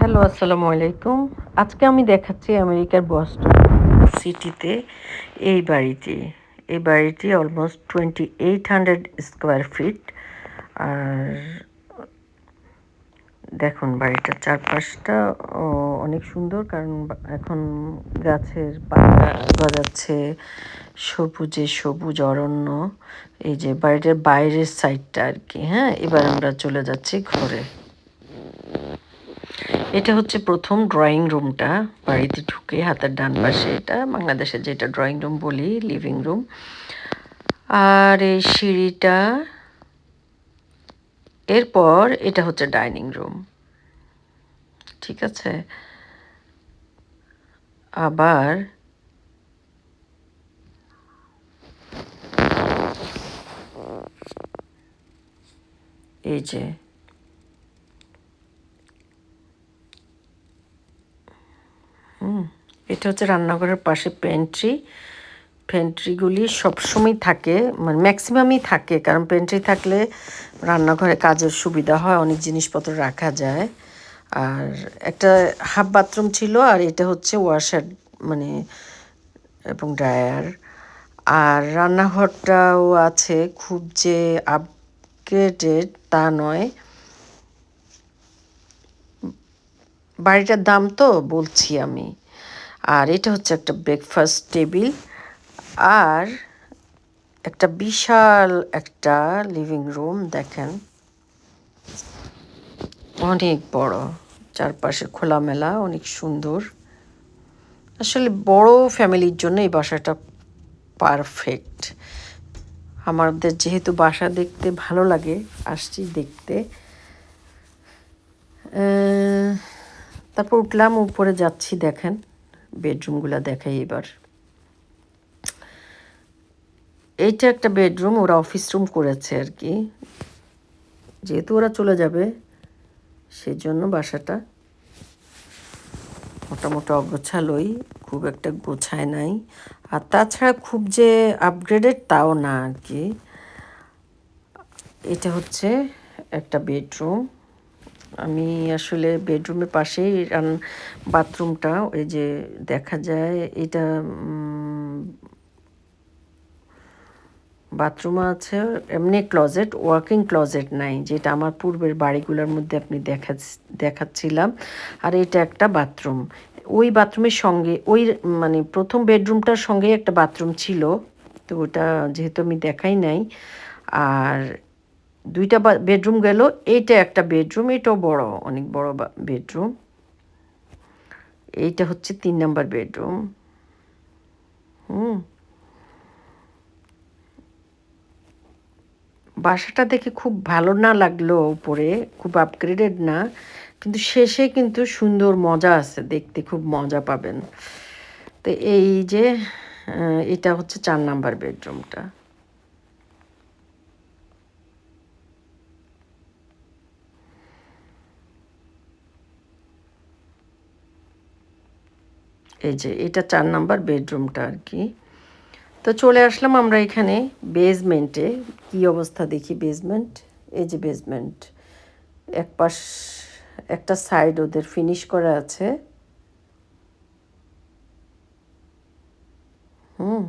Hello, আসসালামু আলাইকুম। আজকে আমি দেখাচ্ছি আমেরিকার বস্টন সিটিতে এই বাড়িটি। এই বাড়িটি almost twenty eight hundred square feet আর দেখুন বাড়িটার চারপাশটা অনেক সুন্দর কারণ এখন গাছের পাতা গজাচ্ছে সবুজে সবুজ অরণ্য। এই যে বাড়িটার বাইরের সাইডটা আর কি হ্যাঁ? এবার আমরা চলে যাচ্ছি ঘরে। এটা হচ্ছে প্রথম ড্রয়িং রুমটা বাড়িতে ঢুকে হাতের ডান পাশে এটা বাংলাদেশে যেটা ড্রয়িং রুম বলি লিভিং রুম আর এই সিঁড়িটা, এরপর এটা হচ্ছে ডাইনিং রুম ঠিক আছে? আবার এই যে হুম, এটা হচ্ছে রান্নাঘরের পাশে পেন্ট্রি পেন্ট্রিগুলি সবসময় থাকে মানে ম্যাক্সিমামই থাকে, কারণ পেন্ট্রি থাকলে রান্নাঘরে কাজের সুবিধা হয়, অনেক জিনিসপত্র রাখা যায়। আর একটা হাফ বাথরুম ছিল, আর এটা হচ্ছে ওয়াশার মানে এবং ড্রায়ার আর রান্নাঘরটাও আছে, খুব যে আপগ্রেডেড তা নয়। বাড়িটার দাম তো বলছি আমি। আর এটা হচ্ছে একটা ব্রেকফাস্ট টেবিল আর একটা বিশাল একটা লিভিং রুম দেখেন। অনেক বড়, চারপাশে খোলামেলা, অনেক সুন্দর। আসলে বড় ফ্যামিলির জন্য এই বাসাটা পারফেক্ট আমাদের যেহেতু বাসা দেখতে ভালো লাগে, আসছি দেখতে। তারপর উঠলাম, উপরে যাচ্ছি, দেখেন, বেডরুমগুলো দেখাই এবার। এইটা একটা বেডরুম, ওরা অফিস রুম করেছে আর কি। যেহেতু ওরা চলে যাবে সেই জন্য বাসাটা মোটামুটি অগোছালোই, খুব একটা গোছায় নাই। আর তাছাড়া খুব যে আপগ্রেডেড তাও না আর কি। এটা হচ্ছে একটা বেডরুম। আমি আসলে বেডরুমের পাশেই রান বাথরুমটা ওই যে দেখা যায় এটা বাথরুম আছে, এমনি ক্লজেট ওয়ার্কিং ক্লজেট নাই, যেটা আমার পূর্বের বাড়িগুলোর মধ্যে আপনি দেখা, দেখাচ্ছিলাম। আর এটা একটা বাথরুম ওই বাথরুমের সঙ্গে, ওই মানে প্রথম বেডরুমটার সঙ্গেই একটা বাথরুম ছিল, তো ওটা যেহেতু আমি দেখাই নাই। আর দুইটা বেডরুম গেল, এইটা একটা বেডরুম এটাও বড়, অনেক বড় বেডরুম এইটা হচ্ছে তিন নাম্বার বেডরুম হুম। বাসাটা দেখে খুব ভালো না লাগল উপরে, খুব আপগ্রেডেড না, কিন্তু শেষে কিন্তু সুন্দর মজা আছে, দেখতে খুব মজা পাবেন। তো এই যে এটা হচ্ছে চার নাম্বার বেডরুমটা এই যে, এটা চার নাম্বার বেডরুমটা আর কি। তো চলে আসলাম আমরা এখানে বেজমেন্টে কি অবস্থা দেখি বেসমেন্ট? এই যে বেসমেন্ট। এক পাশ, একটা সাইড ওদের ফিনিশ করা আছে। হুম।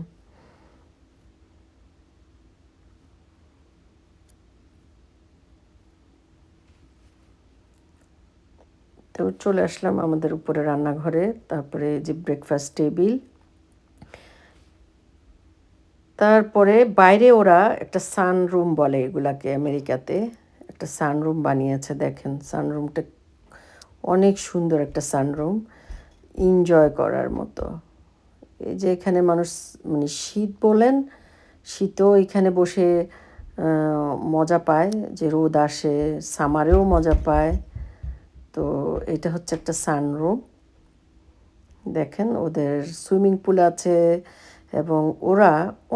তো চলে আসলাম আমাদের উপরে রান্নাঘরে। তারপরে যে ব্রেকফাস্ট টেবিল তারপরে বাইরে ওরা একটা সানরুম বলে এগুলাকে আমেরিকাতে। একটা সানরুম বানিয়েছে, দেখেন। সানরুমটা অনেক সুন্দর একটা সানরুম এনজয় করার মতো। এই যে এখানে মানুষ মানে শীত বলেন, শীতও এখানে বসে মজা পায়। যে রোদ আসে সামারেও মজা পায়। তো এটা হচ্ছে একটা সানরুম। দেখেন ওদের সুইমিং পুল আছে এবং ওরা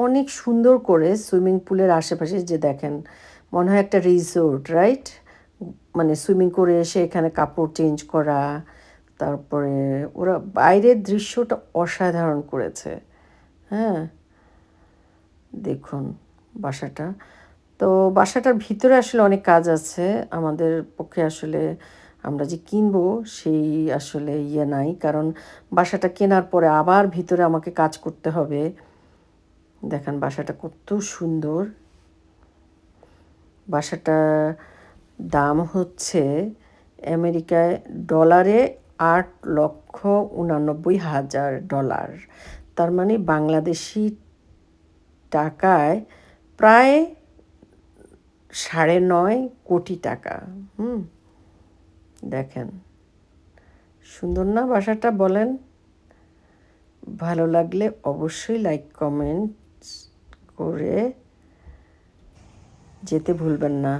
অনেক সুন্দর করে সুইমিং পুলের আশেপাশে যে দেখেন, মনে হয় একটা রিসোর্ট, রাইট? মানে সুইমিং করে এসে এখানে কাপড় চেঞ্জ করা, তারপরে ওরা বাইরের দৃশ্যটা অসাধারণ করেছে। হ্যাঁ? দেখুন বাসাটা। তো বাসাটার ভিতরে আসলে অনেক কাজ আছে। আমাদের পক্ষে আসলে আমরা যে কিনবো সেই আসলে ইয়ে নাই। কারণ বাসাটা কেনার পরে আবার ভিতরে আমাকে কাজ করতে হবে। দেখেন বাসাটা কত সুন্দর। বাসাটার দাম হচ্ছে আমেরিকায় ডলারে আট লক্ষ উনানব্বই হাজার ডলার। তার মানে বাংলাদেশি টাকায় প্রায় সাড়ে নয় কোটি টাকা। হুম? দেখেন। সুন্দর না বাসাটা বলেন? ভালো লাগলে অবশ্যই লাইক কমেন্ট করে যেতে ভুলবেন না।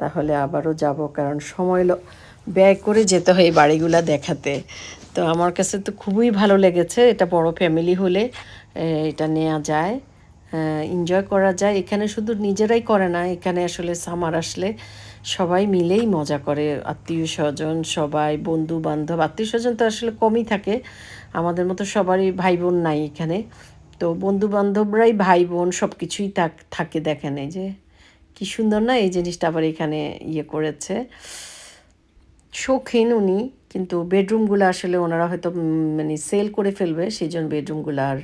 তাহলে আবারও যাব, কারণ সময় ব্যয় করে যেতে হয় বাড়িগুলা দেখাতে। তো আমার কাছে তো খুবই ভালো লেগেছে, এটা বড় ফ্যামিলি হলে এটা নেওয়া যায়। এনজয় করা যায়। এখানে শুধু নিজেরাই করে না, এখানে আসলে সামার আসলে সবাই মিলেই মজা করে। আত্মীয় স্বজন সবাই বন্ধু বান্ধব আত্মীয় স্বজন তো আসলে কমই থাকে। আমাদের মতো সবারই ভাই বোন নাই এখানে। তো বন্ধু বান্ধবরাই ভাই বোন সব কিছুই থাক- থাকে দেখেন এই যে। কি সুন্দর না এই জিনিসটা আবার এখানে ইয়ে করেছে। শৌখিন উনি, কিন্তু বেডরুমগুলো আসলে ওনারা হয়তো মানে সেল করে ফেলবে, সেই জন্য বেডরুমগুলো আর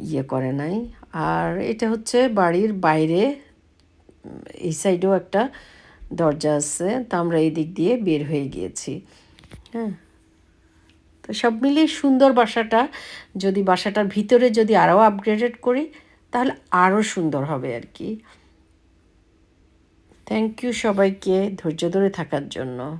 ইয়ে করে নাই। আর এটা হচ্ছে বাড়ির বাইরে, এই সাইডেও একটা দরজা আছে, তা আমরা এই দিক দিয়ে বের হয়ে গিয়েছি। হ্যাঁ তো সব মিলিয়ে সুন্দর বাসাটা। যদি বাসাটার ভিতরে যদি আরও আপগ্রেডেড করি, তাহলে আরও সুন্দর হবে আর কি। থ্যাংক ইউ সবাইকে ধৈর্য ধরে থাকার জন্য।